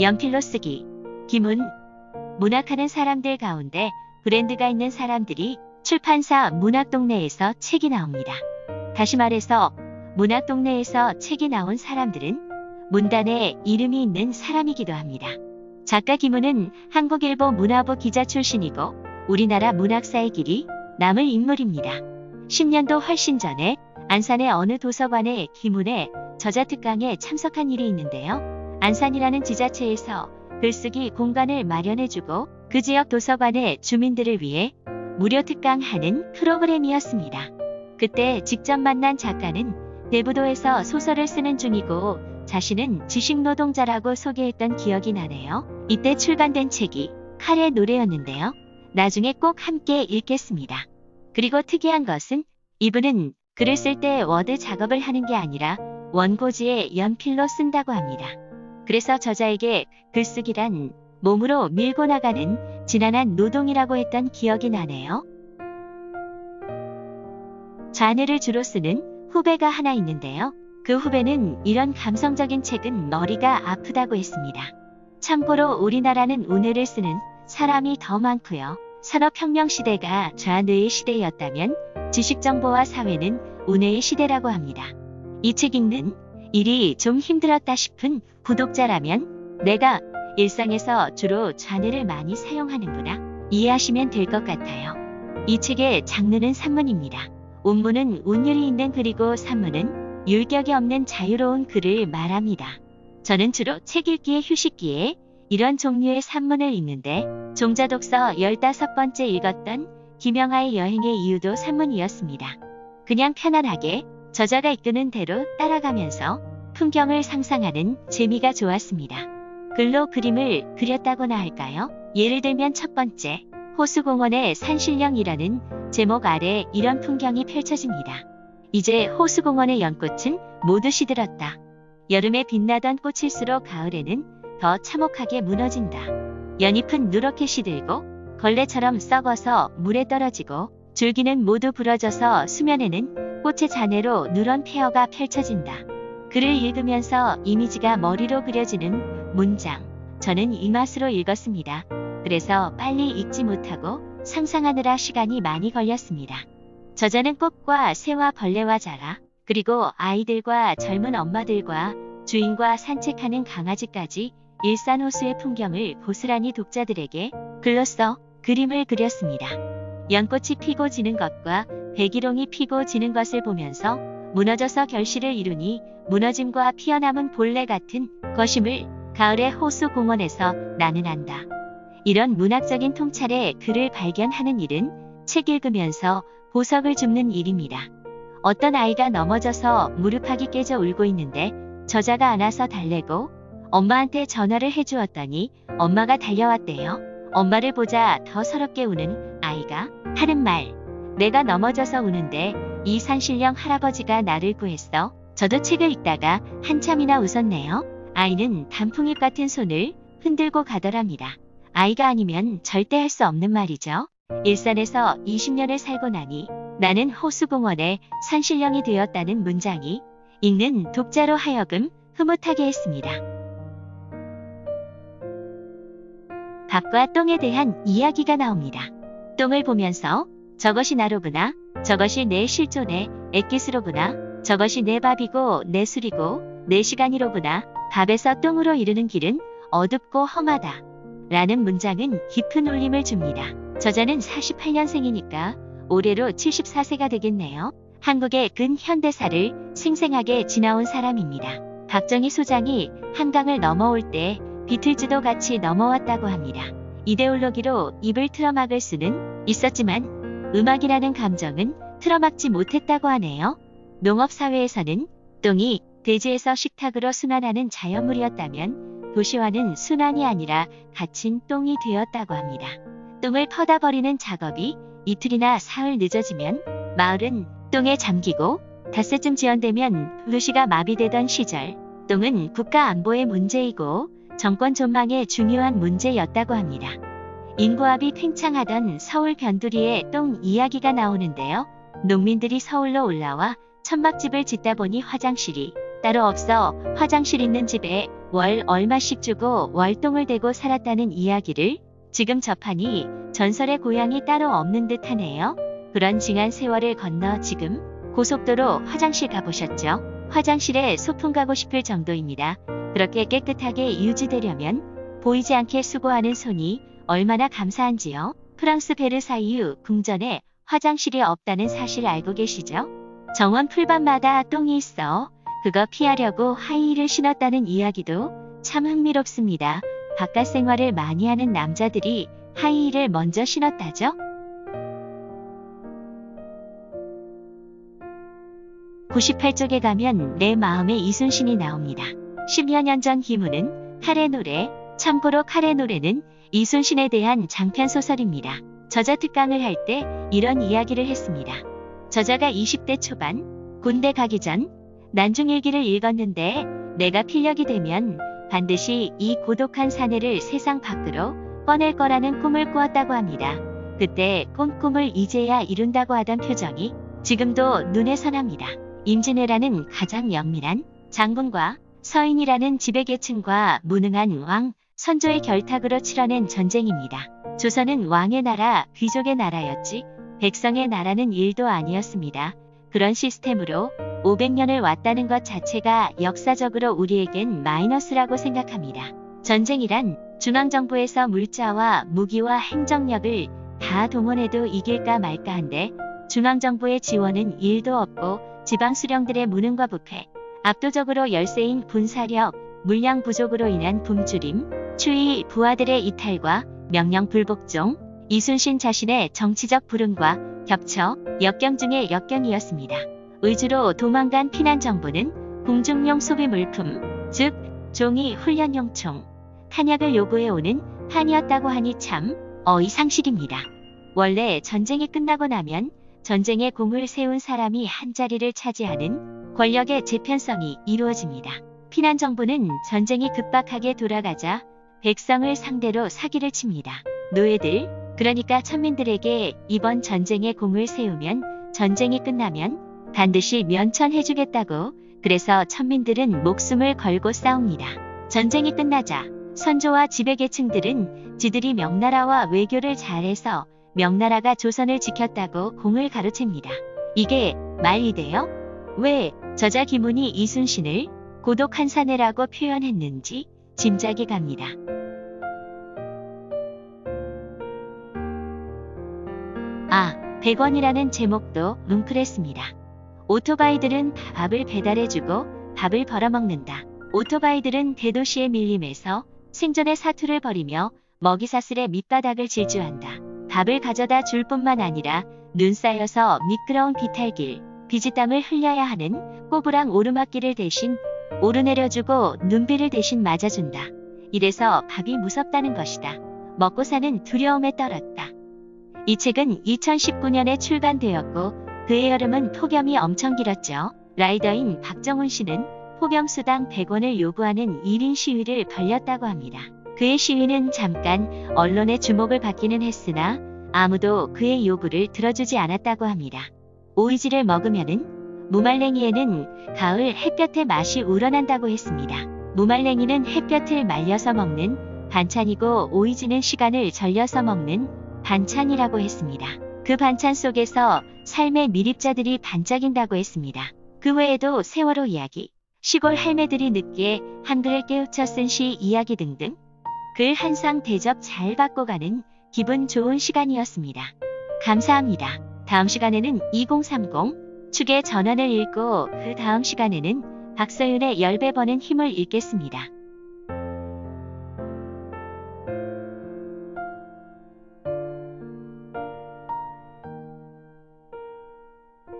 연필로 쓰기. 기문. 문학하는 사람들 가운데 브랜드가 있는 사람들이 출판사 문학동네에서 책이 나옵니다. 다시 말해서 문학동네에서 책이 나온 사람들은 문단에 이름이 있는 사람이기도 합니다. 작가 김은은 한국일보 문화부 기자 출신이고 우리나라 문학사의 길이 남을 인물입니다. 10년도 훨씬 전에 안산의 어느 도서관에 김은의 저자 특강에 참석한 일이 있는데요. 안산이라는 지자체에서 글쓰기 공간을 마련해주고 그 지역 도서관의 주민들을 위해 무료 특강하는 프로그램이었습니다. 그때 직접 만난 작가는 대부도에서 소설을 쓰는 중이고 자신은 지식노동자라고 소개했던 기억이 나네요. 이때 출간된 책이 칼의 노래였는데요. 나중에 꼭 함께 읽겠습니다. 그리고 특이한 것은 이분은 글을 쓸 때 워드 작업을 하는 게 아니라 원고지에 연필로 쓴다고 합니다. 그래서 저자에게 글쓰기란 몸으로 밀고 나가는 지난한 노동이라고 했던 기억이 나네요. 좌뇌를 주로 쓰는 후배가 하나 있는데요. 그 후배는 이런 감성적인 책은 머리가 아프다고 했습니다. 참고로 우리나라는 우뇌를 쓰는 사람이 더 많고요. 산업혁명 시대가 좌뇌의 시대였다면 지식정보와 사회는 우뇌의 시대라고 합니다. 이 책 읽는 일이 좀 힘들었다 싶은 구독자라면 내가 일상에서 주로 좌뇌를 많이 사용하는구나 이해하시면 될 것 같아요. 이 책의 장르는 산문입니다. 운문은 운율이 있는 글이고 산문은 율격이 없는 자유로운 글을 말합니다. 저는 주로 책 읽기의 휴식기에 이런 종류의 산문을 읽는데 종자독서 15번째 읽었던 김영하의 여행의 이유도 산문이었습니다. 그냥 편안하게 저자가 이끄는 대로 따라가면서 풍경을 상상하는 재미가 좋았습니다. 글로 그림을 그렸다고나 할까요? 예를 들면 첫 번째, 호수공원의 산신령이라는 제목 아래 이런 풍경이 펼쳐집니다. 이제 호수공원의 연꽃은 모두 시들었다. 여름에 빛나던 꽃일수록 가을에는 더 참혹하게 무너진다. 연잎은 누렇게 시들고 걸레처럼 썩어서 물에 떨어지고 줄기는 모두 부러져서 수면에는 꽃의 잔해로 누런 폐허가 펼쳐진다. 글을 읽으면서 이미지가 머리로 그려지는 문장. 저는 이 맛으로 읽었습니다. 그래서 빨리 읽지 못하고 상상하느라 시간이 많이 걸렸습니다. 저자는 꽃과 새와 벌레와 자라, 그리고 아이들과 젊은 엄마들과 주인과 산책하는 강아지까지 일산 호수의 풍경을 고스란히 독자들에게 글로써 그림을 그렸습니다. 연꽃이 피고 지는 것과 백일홍이 피고 지는 것을 보면서 무너져서 결실을 이루니 무너짐과 피어남은 본래 같은 것임을 가을의 호수 공원에서 나는 안다. 이런 문학적인 통찰의 글을 발견하는 일은 책 읽으면서 보석을 줍는 일입니다. 어떤 아이가 넘어져서 무릎팍이 깨져 울고 있는데 저자가 안아서 달래고 엄마한테 전화를 해주었더니 엄마가 달려왔대요. 엄마를 보자 더 서럽게 우는 아이가 하는 말. 내가 넘어져서 우는데 이 산신령 할아버지가 나를 구했어. 저도 책을 읽다가 한참이나 웃었네요. 아이는 단풍잎 같은 손을 흔들고 가더랍니다. 아이가 아니면 절대 할 수 없는 말이죠. 일산에서 20년을 살고 나니 나는 호수공원의 산신령이 되었다는 문장이 읽는 독자로 하여금 흐뭇하게 했습니다. 밥과 똥에 대한 이야기가 나옵니다. 똥을 보면서 저것이 나로구나, 저것이 내 실존의 액기스로구나, 저것이 내 밥이고 내 술이고 내 시간이로구나, 밥에서 똥으로 이르는 길은 어둡고 험하다. 라는 문장은 깊은 울림을 줍니다. 저자는 48년생이니까 올해로 74세가 되겠네요. 한국의 근현대사를 생생하게 지나온 사람입니다. 박정희 소장이 한강을 넘어올 때 비틀즈도 같이 넘어왔다고 합니다. 이데올로기로 입을 틀어막을 수는 있었지만 음악이라는 감정은 틀어막지 못했다고 하네요. 농업사회에서는 똥이 대지에서 식탁으로 순환하는 자연물이었다면 도시화는 순환이 아니라 갇힌 똥이 되었다고 합니다. 똥을 퍼다 버리는 작업이 이틀이나 사흘 늦어지면 마을은 똥에 잠기고 닷새쯤 지연되면 도시가 마비되던 시절 똥은 국가 안보의 문제이고 정권 전망의 중요한 문제였다고 합니다. 인구압이 팽창하던 서울 변두리에 똥 이야기가 나오는데요. 농민들이 서울로 올라와 천막집을 짓다 보니 화장실이 따로 없어 화장실 있는 집에 월 얼마씩 주고 월동을 대고 살았다는 이야기를 지금 접하니 전설의 고향이 따로 없는 듯 하네요. 그런 징한 세월을 건너 지금 고속도로 화장실 가보셨죠? 화장실에 소풍 가고 싶을 정도입니다. 그렇게 깨끗하게 유지되려면 보이지 않게 수고하는 손이 얼마나 감사한지요. 프랑스 베르사유 궁전에 화장실이 없다는 사실 알고 계시죠? 정원 풀밭마다 똥이 있어 그거 피하려고 하이힐을 신었다는 이야기도 참 흥미롭습니다. 바깥 생활을 많이 하는 남자들이 하이힐을 먼저 신었다죠? 98쪽에 가면 내 마음에 이순신이 나옵니다. 10여 년전 기문은 카레 노래, 참고로 카레 노래는 이순신에 대한 장편 소설입니다. 저자 특강을 할 때 이런 이야기를 했습니다. 저자가 20대 초반 군대 가기 전 난중일기를 읽었는데 내가 필력이 되면 반드시 이 고독한 사내를 세상 밖으로 꺼낼 거라는 꿈을 꾸었다고 합니다. 그때 꾼 꿈을 이제야 이룬다고 하던 표정이 지금도 눈에 선합니다. 임진왜란은 가장 영민한 장군과 서인이라는 지배계층과 무능한 왕, 선조의 결탁으로 치러낸 전쟁입니다. 조선은 왕의 나라, 귀족의 나라였지 백성의 나라는 일도 아니었습니다. 그런 시스템으로 500년을 왔다는 것 자체가 역사적으로 우리에겐 마이너스라고 생각합니다. 전쟁이란 중앙정부에서 물자와 무기와 행정력을 다 동원해도 이길까 말까 한데 중앙정부의 지원은 일도 없고 지방 수령들의 무능과 부패, 압도적으로 열세인 군사력, 물량 부족으로 인한 굶주림, 추위 부하들의 이탈과 명령 불복종, 이순신 자신의 정치적 불응과 겹쳐 역경 중의 역경이었습니다. 의주로 도망간 피난 정부는 궁중용 소비 물품, 즉 종이 훈련용 총, 탄약을 요구해오는 한이었다고 하니 참 어이상식입니다. 원래 전쟁이 끝나고 나면 전쟁에 공을 세운 사람이 한 자리를 차지하는 권력의 재편성이 이루어집니다. 피난 정부는 전쟁이 급박하게 돌아가자 백성을 상대로 사기를 칩니다. 노예들, 그러니까 천민들에게 이번 전쟁에 공을 세우면 전쟁이 끝나면 반드시 면천해주겠다고 그래서 천민들은 목숨을 걸고 싸웁니다. 전쟁이 끝나자 선조와 지배계층들은 지들이 명나라와 외교를 잘해서 명나라가 조선을 지켰다고 공을 가로챕니다. 이게 말이 돼요? 왜 저자 김훈이 이순신을 고독한 사내라고 표현했는지 짐작이 갑니다. 아, 100원이라는 제목도 뭉클했습니다. 오토바이들은 밥을 배달해주고 밥을 벌어먹는다. 오토바이들은 대도시의 밀림에서 생존의 사투를 벌이며 먹이사슬의 밑바닥을 질주한다. 밥을 가져다 줄 뿐만 아니라 눈 쌓여서 미끄러운 비탈길, 비지땀을 흘려야 하는 꼬부랑 오르막길을 대신 오르내려주고 눈비를 대신 맞아준다. 이래서 밥이 무섭다는 것이다. 먹고 사는 두려움에 떨었다. 이 책은 2019년에 출간되었고 그의 여름은 폭염이 엄청 길었죠. 라이더인 박정훈 씨는 폭염수당 100원을 요구하는 1인 시위를 벌렸다고 합니다. 그의 시위는 잠깐 언론의 주목을 받기는 했으나 아무도 그의 요구를 들어주지 않았다고 합니다. 오이지를 먹으면은 무말랭이에는 가을 햇볕의 맛이 우러난다고 했습니다. 무말랭이는 햇볕을 말려서 먹는 반찬이고 오이지는 시간을 절려서 먹는 반찬이라고 했습니다. 그 반찬 속에서 삶의 미립자들이 반짝인다고 했습니다. 그 외에도 세월호 이야기, 시골 할매들이 늦게 한글을 깨우쳐 쓴 시 이야기 등등 글 한 상 대접 잘 받고 가는 기분 좋은 시간이었습니다. 감사합니다. 다음 시간에는 2030 축의 전환을 읽고 그 다음 시간에는 박서윤의 열배 버는 힘을 읽겠습니다.